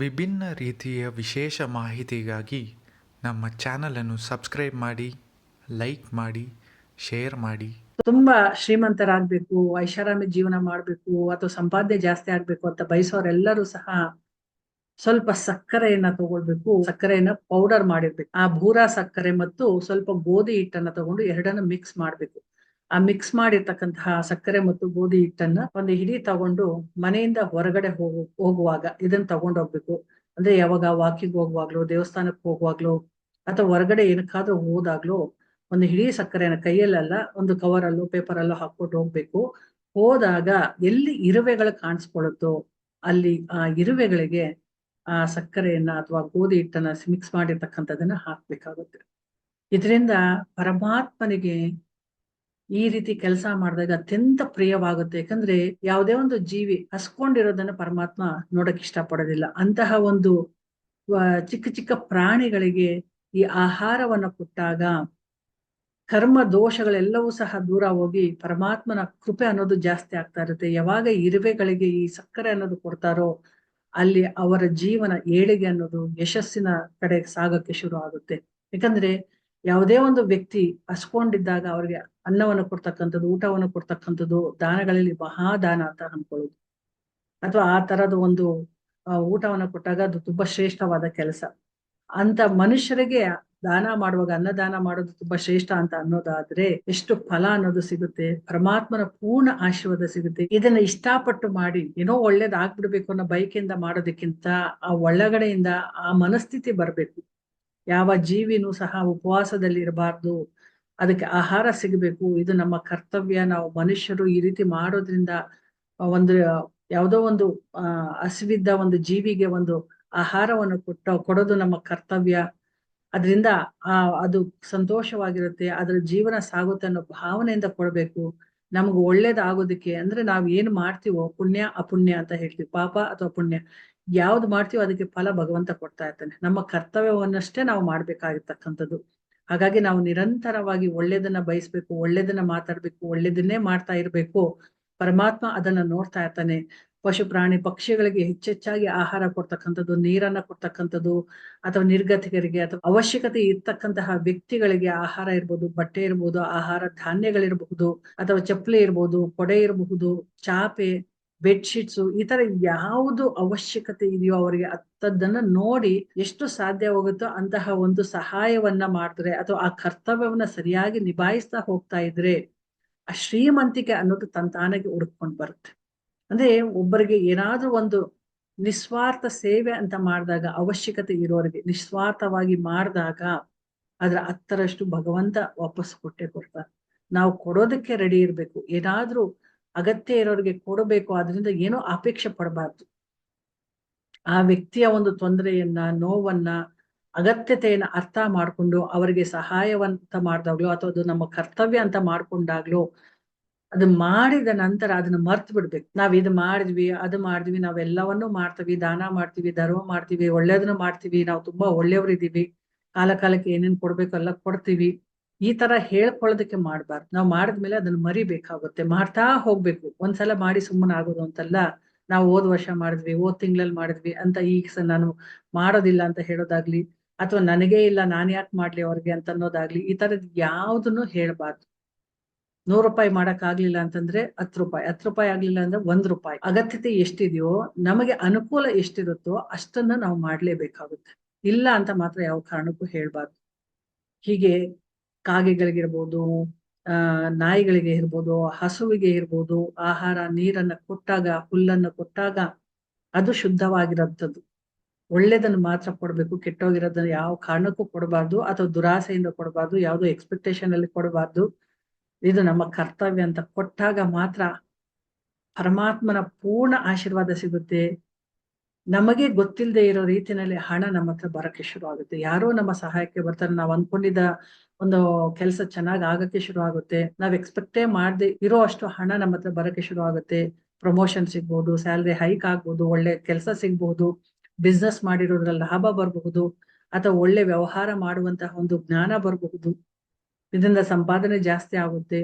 ವಿಭಿನ್ನ ರೀತಿಯ ವಿಶೇಷ ಮಾಹಿತಿಗಾಗಿ ನಮ್ಮ ಚಾನಲನ್ನು ಸಬ್ಸ್ಕ್ರೈಬ್ ಮಾಡಿ, ಲೈಕ್ ಮಾಡಿ, ಶೇರ್ ಮಾಡಿ. ತುಂಬಾ ಶ್ರೀಮಂತರಾಗಬೇಕು, ಐಷಾರಾಮಿ ಜೀವನ ಮಾಡಬೇಕು, ಅಥವಾ ಸಂಪಾದನೆ ಜಾಸ್ತಿ ಆಗ್ಬೇಕು ಅಂತ ಬಯಸೋರೆಲ್ಲರೂ ಸಹ ಸ್ವಲ್ಪ ಸಕ್ಕರೆಯನ್ನ ತಗೊಳ್ಬೇಕು, ಸಕ್ಕರೆಯನ್ನ ಪೌಡರ್ ಮಾಡಿರ್ಬೇಕು. ಆ ಭೂರಾ ಸಕ್ಕರೆ ಮತ್ತು ಸ್ವಲ್ಪ ಗೋಧಿ ಹಿಟ್ಟನ್ನ ತಗೊಂಡು ಎರಡನ್ನ ಮಿಕ್ಸ್ ಮಾಡ್ಬೇಕು. ಆ ಮಿಕ್ಸ್ ಮಾಡಿರ್ತಕ್ಕಂತಹ ಸಕ್ಕರೆ ಮತ್ತು ಗೋಧಿ ಹಿಟ್ಟನ್ನ ಒಂದು ಹಿಡಿ ತಗೊಂಡು ಮನೆಯಿಂದ ಹೊರಗಡೆ ಹೋಗು, ಹೋಗುವಾಗ ಇದನ್ನ ತಗೊಂಡು ಹೋಗ್ಬೇಕು. ಅಂದ್ರೆ ಯಾವಾಗ ವಾಕಿಂಗ್ ಹೋಗುವಾಗ್ಲೋ, ದೇವಸ್ಥಾನಕ್ಕೆ ಹೋಗುವಾಗ್ಲೋ, ಅಥವಾ ಹೊರಗಡೆ ಏನಕ್ಕಾದ್ರೂ ಹೋದಾಗ್ಲೋ ಒಂದು ಹಿಡಿ ಸಕ್ಕರೆನ ಕೈಯಲ್ಲೆಲ್ಲ ಒಂದು ಕವರ್ ಅಲ್ಲೋ ಪೇಪರ್ ಅಲ್ಲೋ ಹಾಕೊಂಡು ಹೋಗ್ಬೇಕು. ಹೋದಾಗ ಎಲ್ಲಿ ಇರುವೆಗಳು ಕಾಣಿಸ್ಕೊಳ್ಳುತ್ತೋ ಅಲ್ಲಿ ಆ ಇರುವೆಗಳಿಗೆ ಆ ಸಕ್ಕರೆಯನ್ನ ಅಥವಾ ಗೋಧಿ ಹಿಟ್ಟನ್ನ ಮಿಕ್ಸ್ ಮಾಡಿರ್ತಕ್ಕಂಥದನ್ನ ಹಾಕ್ಬೇಕಾಗುತ್ತೆ. ಇದರಿಂದ ಪರಮಾತ್ಮನಿಗೆ ಈ ರೀತಿ ಕೆಲಸ ಮಾಡಿದಾಗ ಅತ್ಯಂತ ಪ್ರಿಯವಾಗುತ್ತೆ. ಯಾಕಂದ್ರೆ ಯಾವುದೇ ಒಂದು ಜೀವಿ ಹಸ್ಕೊಂಡಿರೋದನ್ನ ಪರಮಾತ್ಮ ನೋಡಕ್ ಇಷ್ಟಪಡೋದಿಲ್ಲ. ಅಂತಹ ಒಂದು ಚಿಕ್ಕ ಚಿಕ್ಕ ಪ್ರಾಣಿಗಳಿಗೆ ಈ ಆಹಾರವನ್ನ ಕೊಟ್ಟಾಗ ಕರ್ಮ ದೋಷಗಳೆಲ್ಲವೂ ಸಹ ದೂರ ಹೋಗಿ ಪರಮಾತ್ಮನ ಕೃಪೆ ಅನ್ನೋದು ಜಾಸ್ತಿ ಆಗ್ತಾ ಇರುತ್ತೆ. ಯಾವಾಗ ಇರುವೆಗಳಿಗೆ ಈ ಸಕ್ಕರೆ ಅನ್ನೋದು ಕೊಡ್ತಾರೋ ಅಲ್ಲಿ ಅವರ ಜೀವನ ಏಳಿಗೆ ಅನ್ನೋದು ಯಶಸ್ಸಿನ ಕಡೆ ಸಾಗಕ್ಕೆ ಶುರು ಆಗುತ್ತೆ. ಯಾಕಂದ್ರೆ ಯಾವುದೇ ಒಂದು ವ್ಯಕ್ತಿ ಹಸ್ಕೊಂಡಿದ್ದಾಗ ಅವ್ರಿಗೆ ಅನ್ನವನ್ನು ಕೊಡ್ತಕ್ಕಂಥದ್ದು, ಊಟವನ್ನು ಕೊಡ್ತಕ್ಕಂಥದ್ದು, ದಾನಗಳಲ್ಲಿ ಮಹಾದಾನ ಅಂತ ಅನ್ಕೊಳ್ಳೋದು ಅಥವಾ ಆ ತರದ ಒಂದು ಊಟವನ್ನು ಕೊಟ್ಟಾಗ ಅದು ತುಂಬಾ ಶ್ರೇಷ್ಠವಾದ ಕೆಲಸ. ಅಂತ ಮನುಷ್ಯರಿಗೆ ದಾನ ಮಾಡುವಾಗ, ಅನ್ನದಾನ ಮಾಡೋದು ತುಂಬಾ ಶ್ರೇಷ್ಠ ಅಂತ ಅನ್ನೋದಾದ್ರೆ ಎಷ್ಟು ಫಲ ಅನ್ನೋದು ಸಿಗುತ್ತೆ, ಪರಮಾತ್ಮನ ಪೂರ್ಣ ಆಶೀರ್ವಾದ ಸಿಗುತ್ತೆ. ಇದನ್ನ ಇಷ್ಟಪಟ್ಟು ಮಾಡಿ, ಏನೋ ಒಳ್ಳೇದಾಗ್ಬಿಡ್ಬೇಕು ಅನ್ನೋ ಬೈಕಿಂದ ಮಾಡೋದಕ್ಕಿಂತ ಆ ಒಳಗಡೆಯಿಂದ ಆ ಮನಸ್ಥಿತಿ ಬರ್ಬೇಕು. ಯಾವ ಜೀವಿನೂ ಸಹ ಉಪವಾಸದಲ್ಲಿ ಇರಬಾರ್ದು ಅದಕ್ಕೆ ಆಹಾರ ಸಿಗಬೇಕು. ಇದು ನಮ್ಮ ಕರ್ತವ್ಯ. ನಾವು ಮನುಷ್ಯರು ಈ ರೀತಿ ಮಾಡೋದ್ರಿಂದ ಒಂದು, ಯಾವುದೋ ಒಂದು ಹಸಿವಿದ್ದ ಒಂದು ಜೀವಿಗೆ ಒಂದು ಆಹಾರವನ್ನು ಕೊಟ್ಟ, ಕೊಡೋದು ನಮ್ಮ ಕರ್ತವ್ಯ. ಅದರಿಂದ, ಆ, ಅದು ಸಂತೋಷವಾಗಿರುತ್ತೆ. ಅದರ ಜೀವನ ಸಾಗುತ್ತೆ ಅನ್ನೋ ಭಾವನೆಯಿಂದ ಕೊಡಬೇಕು. ನಮಗೆ ಒಳ್ಳೇದಾಗೋದಕ್ಕೆ ಅಂದ್ರೆ ನಾವು ಏನು ಮಾಡ್ತೀವೋ ಪುಣ್ಯ, ಅಪುಣ್ಯ ಅಂತ ಹೇಳ್ತೀವಿ. ಪಾಪ ಅಥವಾ ಪುಣ್ಯ. ಯಾವ್ದು ಮಾಡ್ತೀವೋ ಅದಕ್ಕೆ ಫಲ ಭಗವಂತ ಕೊಡ್ತಾ ಇರ್ತಾನೆ. ನಮ್ಮ ಕರ್ತವ್ಯವನ್ನಷ್ಟೇ ನಾವು ಮಾಡ್ಬೇಕಾಗಿರ್ತಕ್ಕಂಥದ್ದು. ಹಾಗಾಗಿ ನಾವು ನಿರಂತರವಾಗಿ ಒಳ್ಳೇದನ್ನ ಬಯಸ್ಬೇಕು, ಒಳ್ಳೇದನ್ನ ಮಾತಾಡ್ಬೇಕು, ಒಳ್ಳೇದನ್ನೇ ಮಾಡ್ತಾ ಇರ್ಬೇಕು. ಪರಮಾತ್ಮ ಅದನ್ನ ನೋಡ್ತಾ ಇರ್ತಾನೆ. ಪಶು, ಪ್ರಾಣಿ, ಪಕ್ಷಿಗಳಿಗೆ ಹೆಚ್ಚೆಚ್ಚಾಗಿ ಆಹಾರ ಕೊಡ್ತಕ್ಕಂಥದ್ದು, ನೀರನ್ನ ಕೊಡ್ತಕ್ಕಂಥದ್ದು, ಅಥವಾ ನಿರ್ಗತಿಕರಿಗೆ ಅಥವಾ ಅವಶ್ಯಕತೆ ಇರ್ತಕ್ಕಂತಹ ವ್ಯಕ್ತಿಗಳಿಗೆ ಆಹಾರ ಇರ್ಬೋದು, ಬಟ್ಟೆ ಇರ್ಬೋದು, ಆಹಾರ ಧಾನ್ಯಗಳಿರಬಹುದು, ಅಥವಾ ಚಪ್ಪಲಿ ಇರ್ಬೋದು, ಕೊಡೆ ಇರಬಹುದು, ಚಾಪೆ ಬೆಡ್ಶೀಟ್ಸು, ಈ ತರ ಯಾವುದು ಅವಶ್ಯಕತೆ ಇದೆಯೋ ಅವರಿಗೆ ಅಂತದ್ದನ್ನ ನೋಡಿ ಎಷ್ಟು ಸಾಧ್ಯ ಹೋಗುತ್ತೋ ಅಂತಹ ಒಂದು ಸಹಾಯವನ್ನ ಮಾಡಿದ್ರೆ ಅಥವಾ ಆ ಕರ್ತವ್ಯವನ್ನ ಸರಿಯಾಗಿ ನಿಭಾಯಿಸ್ತಾ ಹೋಗ್ತಾ ಇದ್ರೆ ಆ ಶ್ರೀಮಂತಿಕೆ ಅನ್ನೋದು ತಂತಾನಾಗಿ ಹುಡುಕೊಂಡ್ ಬರುತ್ತೆ. ಅಂದ್ರೆ ಒಬ್ಬರಿಗೆ ಏನಾದ್ರೂ ಒಂದು ನಿಸ್ವಾರ್ಥ ಸೇವೆ ಅಂತ ಮಾಡಿದಾಗ, ಅವಶ್ಯಕತೆ ಇರೋರಿಗೆ ನಿಸ್ವಾರ್ಥವಾಗಿ ಮಾಡಿದಾಗ ಅದ್ರ ಹತ್ತರಷ್ಟು ಭಗವಂತ ವಾಪಸ್ ಕೊಟ್ಟೆ ಕೊಡ್ತಾರೆ. ನಾವು ಕೊಡೋದಕ್ಕೆ ರೆಡಿ ಇರ್ಬೇಕು. ಏನಾದ್ರೂ ಅಗತ್ಯ ಇರೋರಿಗೆ ಕೊಡಬೇಕು ಅದರಿಂದ ಏನೋ ಅಪೇಕ್ಷೆ ಪಡಬಾರ್ದು. ಆ ವ್ಯಕ್ತಿಯ ಒಂದು ತೊಂದರೆಯನ್ನ, ನೋವನ್ನ, ಅಗತ್ಯತೆಯನ್ನ ಅರ್ಥ ಮಾಡ್ಕೊಂಡು ಅವರಿಗೆ ಸಹಾಯವಂತ ಮಾಡಿದಾಗ್ಲೋ, ಅಥವಾ ಅದು ನಮ್ಮ ಕರ್ತವ್ಯ ಅಂತ ಮಾಡ್ಕೊಂಡಾಗ್ಲೋ, ಅದು ಮಾಡಿದ ನಂತರ ಅದನ್ನ ಮರ್ತ್ ಬಿಡ್ಬೇಕು. ನಾವ್ ಇದು ಮಾಡಿದ್ವಿ, ಅದು ಮಾಡಿದ್ವಿ ನಾವೆಲ್ಲವನ್ನೂ ಮಾಡ್ತೀವಿ, ದಾನ ಮಾಡ್ತೀವಿ, ಧರ್ಮ ಮಾಡ್ತೀವಿ, ಒಳ್ಳೇದನ್ನ ಮಾಡ್ತೀವಿ, ನಾವು ತುಂಬಾ ಒಳ್ಳೆಯವರಿದ್ದೀವಿ ಕಾಲ ಕಾಲಕ್ಕೆ ಏನೇನ್ ಕೊಡ್ಬೇಕು ಎಲ್ಲ ಕೊಡ್ತೀವಿ. ಈ ತರ ಹೇಳ್ಕೊಳ್ಳೋದಕ್ಕೆ ಮಾಡ್ಬಾರ್ದು. ನಾವು ಮಾಡಿದ್ಮೇಲೆ ಅದನ್ನ ಮರಿಬೇಕಾಗುತ್ತೆ. ಮಾಡ್ತಾ ಹೋಗ್ಬೇಕು. ಒಂದ್ಸಲ ಮಾಡಿ ಸುಮ್ಮನೆ ಆಗೋದು ಅಂತಲ್ಲ, ನಾವು ಹೋದ್ ವರ್ಷ ಮಾಡಿದ್ವಿ, ಹೋದ್ ತಿಂಗಳಲ್ಲಿ ಮಾಡಿದ್ವಿ ಅಂತ ಈಗ ನಾನು ಮಾಡೋದಿಲ್ಲ ಅಂತ ಹೇಳೋದಾಗ್ಲಿ, ಅಥವಾ ನನಗೆ ಇಲ್ಲ, ನಾನ್ ಯಾಕೆ ಮಾಡ್ಲಿ ಅವ್ರಿಗೆ ಅಂತ ಅನ್ನೋದಾಗ್ಲಿ, ಈ ತರದ್ ಯಾವ್ದನ್ನು ಹೇಳ್ಬಾರ್ದು. ನೂರು ರೂಪಾಯಿ ಮಾಡಕ್ ಆಗ್ಲಿಲ್ಲ ಅಂತಂದ್ರೆ ಹತ್ತು ರೂಪಾಯಿ ಹತ್ತು ರೂಪಾಯಿ ಆಗ್ಲಿಲ್ಲ ಅಂದ್ರೆ ಒಂದ್ ರೂಪಾಯಿ. ಅಗತ್ಯತೆ ಎಷ್ಟಿದೆಯೋ, ನಮಗೆ ಅನುಕೂಲ ಎಷ್ಟಿರುತ್ತೋ ಅಷ್ಟನ್ನ ನಾವು ಮಾಡ್ಲೇಬೇಕಾಗುತ್ತೆ. ಇಲ್ಲ ಅಂತ ಮಾತ್ರ ಯಾವ ಕಾರಣಕ್ಕೂ ಹೇಳ್ಬಾರ್ದು. ಹೀಗೆ ಕಾಗೆಗಳಿಗಿರ್ಬೋದು, ಆ, ನಾಯಿಗಳಿಗೆ ಇರ್ಬೋದು, ಹಸುವಿಗೆ ಇರ್ಬೋದು, ಆಹಾರ ನೀರನ್ನ ಕೊಟ್ಟಾಗ, ಹುಲ್ಲನ್ನ ಕೊಟ್ಟಾಗ ಅದು ಶುದ್ಧವಾಗಿರೋಂಥದ್ದು ಒಳ್ಳೇದನ್ನ ಮಾತ್ರ ಕೊಡಬೇಕು, ಕೆಟ್ಟೋಗಿರೋದನ್ನ ಯಾವ ಕಾರಣಕ್ಕೂ ಕೊಡಬಾರ್ದು, ಅಥವಾ ದುರಾಸೆಯಿಂದ ಕೊಡಬಾರ್ದು, ಯಾವುದೋ ಎಕ್ಸ್ಪೆಕ್ಟೇಷನ್ ಅಲ್ಲಿ ಕೊಡಬಾರ್ದು. ಇದು ನಮ್ಮ ಕರ್ತವ್ಯ ಅಂತ ಕೊಟ್ಟಾಗ ಮಾತ್ರ ಪರಮಾತ್ಮನ ಪೂರ್ಣ ಆಶೀರ್ವಾದ ಸಿಗುತ್ತೆ. ನಮಗೆ ಗೊತ್ತಿಲ್ಲದೆ ಇರೋ ರೀತಿಯಲ್ಲಿ ಹಣ ನಮ್ಮ ಹತ್ರ ಬರಕ್ಕೆ ಶುರು ಆಗುತ್ತೆ. ಯಾರೋ ನಮ್ಮ ಸಹಾಯಕ್ಕೆ ಬರ್ತಾರೆ. ನಾವು ಅನ್ಕೊಂಡಿದ್ದ ಒಂದು ಕೆಲಸ ಚೆನ್ನಾಗಿ ಆಗಕ್ಕೆ ಶುರು ಆಗುತ್ತೆ. ನಾವ್ ಎಕ್ಸ್ಪೆಕ್ಟೇ ಮಾಡದೆ ಇರೋ ಅಷ್ಟು ಹಣ ನಮ್ಮ ಹತ್ರ ಬರಕ್ಕೆ ಶುರು ಆಗುತ್ತೆ. ಪ್ರಮೋಷನ್ ಸಿಗ್ಬಹುದು ಸ್ಯಾಲ್ರಿ ಹೈಕ್ ಆಗ್ಬಹುದು ಒಳ್ಳೆ ಕೆಲಸ ಸಿಗ್ಬಹುದು ಬಿಸ್ನೆಸ್ ಮಾಡಿರೋದ್ರಲ್ಲಿ ಲಾಭ ಬರಬಹುದು, ಅಥವಾ ಒಳ್ಳೆ ವ್ಯವಹಾರ ಮಾಡುವಂತಹ ಒಂದು ಜ್ಞಾನ ಬರಬಹುದು. ಇದರಿಂದ ಸಂಪಾದನೆ ಜಾಸ್ತಿ ಆಗುತ್ತೆ.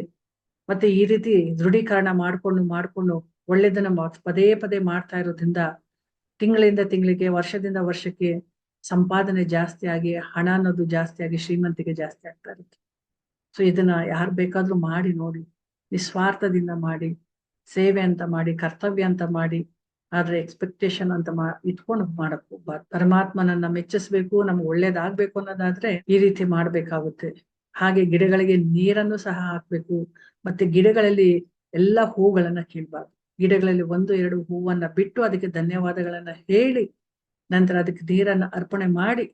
ಮತ್ತೆ ಈ ರೀತಿ ದೃಢೀಕರಣ ಮಾಡ್ಕೊಂಡು ಮಾಡ್ಕೊಂಡು ಒಳ್ಳೇದನ್ನ ಪದೇ ಪದೇ ಮಾಡ್ತಾ ಇರೋದ್ರಿಂದ ತಿಂಗಳಿಂದ ತಿಂಗಳಿಗೆ, ವರ್ಷದಿಂದ ವರ್ಷಕ್ಕೆ ಸಂಪಾದನೆ ಜಾಸ್ತಿ ಆಗಿ, ಹಣ ಅನ್ನೋದು ಜಾಸ್ತಿ ಆಗಿ ಶ್ರೀಮಂತಿಗೆ ಜಾಸ್ತಿ ಆಗ್ತಾ ಇರುತ್ತೆ. ಸೊ ಇದನ್ನ ಯಾರು ಬೇಕಾದ್ರೂ ಮಾಡಿ ನೋಡಿ, ನಿಸ್ವಾರ್ಥದಿಂದ ಮಾಡಿ, ಸೇವೆ ಅಂತ ಮಾಡಿ, ಕರ್ತವ್ಯ ಅಂತ ಮಾಡಿ, ಆದ್ರೆ ಎಕ್ಸ್ಪೆಕ್ಟೇಷನ್ ಅಂತ ಮಾ, ಇಟ್ಕೊಂಡು ಮಾಡಕ್ ಹೋಗ್ಬಾರ್ದು ಪರಮಾತ್ಮನನ್ನ ಮೆಚ್ಚಿಸ್ಬೇಕು, ನಮ್ಗೆ ಒಳ್ಳೇದಾಗ್ಬೇಕು ಅನ್ನೋದಾದ್ರೆ ಈ ರೀತಿ ಮಾಡ್ಬೇಕಾಗುತ್ತೆ. ಹಾಗೆ ಗಿಡಗಳಿಗೆ ನೀರನ್ನು ಸಹ ಹಾಕ್ಬೇಕು, ಮತ್ತೆ ಗಿಡಗಳಲ್ಲಿ ಎಲ್ಲಾ ಹೂಗಳನ್ನ ಕೀಳ್ಬಾರ್ದು. ಗಿಡಗಳಲ್ಲಿ ಒಂದು, ಎರಡು ಹೂವನ್ನ ಬಿಟ್ಟು ಅದಕ್ಕೆ ಧನ್ಯವಾದಗಳನ್ನ ಹೇಳಿ ನಂತರ ಅದಕ್ಕೆ ನೀರನ್ನ ಅರ್ಪಣೆ ಮಾಡಿ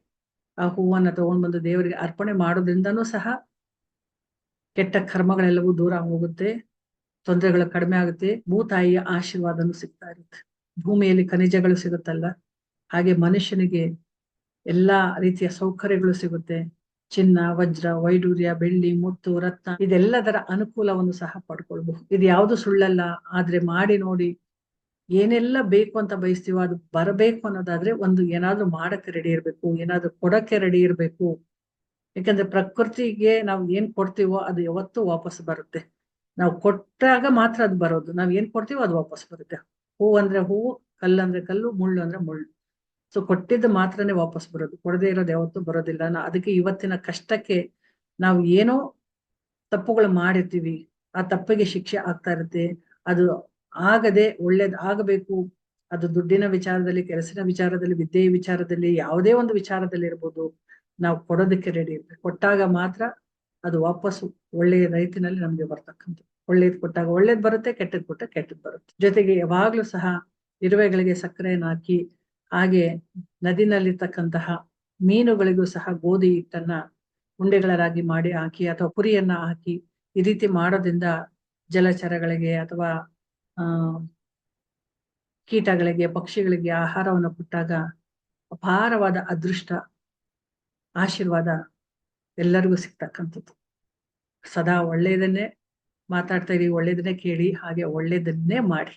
ಆ ಹೂವನ್ನ ತಗೊಂಡ್ ಬಂದು ದೇವರಿಗೆ ಅರ್ಪಣೆ ಮಾಡೋದ್ರಿಂದನೂ ಸಹ ಕೆಟ್ಟ ಕರ್ಮಗಳೆಲ್ಲವೂ ದೂರ ಹೋಗುತ್ತೆ, ತೊಂದರೆಗಳು ಕಡಿಮೆ ಆಗುತ್ತೆ ಭೂತಾಯಿಯ ಆಶೀರ್ವಾದನೂ ಸಿಗ್ತಾ ಇರುತ್ತೆ. ಭೂಮಿಯಲ್ಲಿ ಖನಿಜಗಳು ಸಿಗುತ್ತಲ್ಲ, ಹಾಗೆ ಮನುಷ್ಯನಿಗೆ ಎಲ್ಲಾ ರೀತಿಯ ಸೌಕರ್ಯಗಳು ಸಿಗುತ್ತೆ. ಚಿನ್ನ, ವಜ್ರ, ವೈಡೂರ್ಯ, ಬೆಳ್ಳಿ, ಮುತ್ತು, ರತ್ನ ಇದೆಲ್ಲದರ ಅನುಕೂಲವನ್ನು ಸಹ ಪಡ್ಕೊಳ್ಬಹುದು. ಇದು ಯಾವುದು ಸುಳ್ಳಲ್ಲ, ಆದ್ರೆ ಮಾಡಿ ನೋಡಿ ಏನೆಲ್ಲ ಬೇಕು ಅಂತ ಬಯಸ್ತೀವೋ ಅದು ಬರಬೇಕು ಅನ್ನೋದಾದ್ರೆ ಒಂದು ಏನಾದ್ರೂ ಮಾಡಕ್ಕೆ ರೆಡಿ ಇರ್ಬೇಕು, ಏನಾದ್ರೂ ಕೊಡಕ್ಕೆ ರೆಡಿ ಇರ್ಬೇಕು. ಯಾಕಂದ್ರೆ ಪ್ರಕೃತಿಗೆ ನಾವು ಏನ್ ಕೊಡ್ತೀವೋ ಅದು ಯಾವತ್ತೂ ವಾಪಸ್ ಬರುತ್ತೆ. ನಾವು ಕೊಟ್ಟಾಗ ಮಾತ್ರ ಅದು ಬರೋದು. ನಾವ್ ಏನ್ ಕೊಡ್ತೀವೋ ಅದು ವಾಪಸ್ ಬರುತ್ತೆ. ಹೂವು ಅಂದ್ರೆ ಹೂವು, ಕಲ್ಲು ಅಂದ್ರೆ ಕಲ್ಲು, ಮುಳ್ಳು ಅಂದ್ರೆ ಮುಳ್ಳು. ಸೊ ಕೊಟ್ಟಿದ್ದು ಮಾತ್ರನೇ ವಾಪಸ್ ಬರೋದು. ಕೊಡದೇ ಇರೋದು ಯಾವತ್ತೂ ಬರೋದಿಲ್ಲ. ಅದಕ್ಕೆ ಇವತ್ತಿನ ಕಷ್ಟಕ್ಕೆ ನಾವು ಏನೋ ತಪ್ಪುಗಳು ಮಾಡಿರ್ತೀವಿ. ಆ ತಪ್ಪಿಗೆ ಶಿಕ್ಷೆ ಆಗ್ತಾ ಇರುತ್ತೆ. ಅದು ಆಗದೆ ಒಳ್ಳೇದ್ ಆಗಬೇಕು. ಅದು ದುಡ್ಡಿನ ವಿಚಾರದಲ್ಲಿ, ಕೆಲಸಿನ ವಿಚಾರದಲ್ಲಿ, ವಿದ್ಯೆಯ ವಿಚಾರದಲ್ಲಿ, ಯಾವುದೇ ಒಂದು ವಿಚಾರದಲ್ಲಿ ಇರ್ಬೋದು. ನಾವು ಕೊಡೋದಕ್ಕೆ ರೆಡಿ ಇರ್ಬೇಕು. ಕೊಟ್ಟಾಗ ಮಾತ್ರ ಅದು ವಾಪಸ್ ಒಳ್ಳೆಯ ರೈತಿನಲ್ಲಿ ನಮ್ಗೆ ಬರ್ತಕ್ಕಂಥದ್ದು. ಒಳ್ಳೇದ್ ಕೊಟ್ಟಾಗ ಒಳ್ಳೇದ್ ಬರುತ್ತೆ, ಕೆಟ್ಟದ್ ಕೊಟ್ಟ ಕೆಟ್ಟದ್ ಬರುತ್ತೆ. ಜೊತೆಗೆ ಯಾವಾಗ್ಲೂ ಸಹ ಇರುವೆಗಳಿಗೆ ಸಕ್ಕರೆಯನ್ನು ಹಾಕಿ ಹಾಗೆ ನದಿನಲ್ಲಿರ್ತಕ್ಕಂತಹ ಮೀನುಗಳಿಗೂ ಸಹ ಗೋಧಿ ಹಿಟ್ಟನ್ನ ಉಂಡೆಗಳರಾಗಿ ಮಾಡಿ ಹಾಕಿ ಅಥವಾ ಪುರಿಯನ್ನ ಹಾಕಿ ಈ ರೀತಿ ಮಾಡೋದ್ರಿಂದ ಜಲಚರಗಳಿಗೆ ಅಥವಾ ಕೀಟಗಳಿಗೆ, ಪಕ್ಷಿಗಳಿಗೆ ಆಹಾರವನ್ನು ಕೊಟ್ಟಾಗ ಅಪಾರವಾದ ಅದೃಷ್ಟ, ಆಶೀರ್ವಾದ ಎಲ್ಲರಿಗೂ ಸಿಗ್ತಕ್ಕಂಥದ್ದು. ಸದಾ ಒಳ್ಳೆಯದನ್ನೇ ಮಾತಾಡ್ತಾ ಇರಿ ಒಳ್ಳೇದನ್ನೇ ಕೇಳಿ, ಹಾಗೆ ಒಳ್ಳೇದನ್ನೇ ಮಾಡಿ.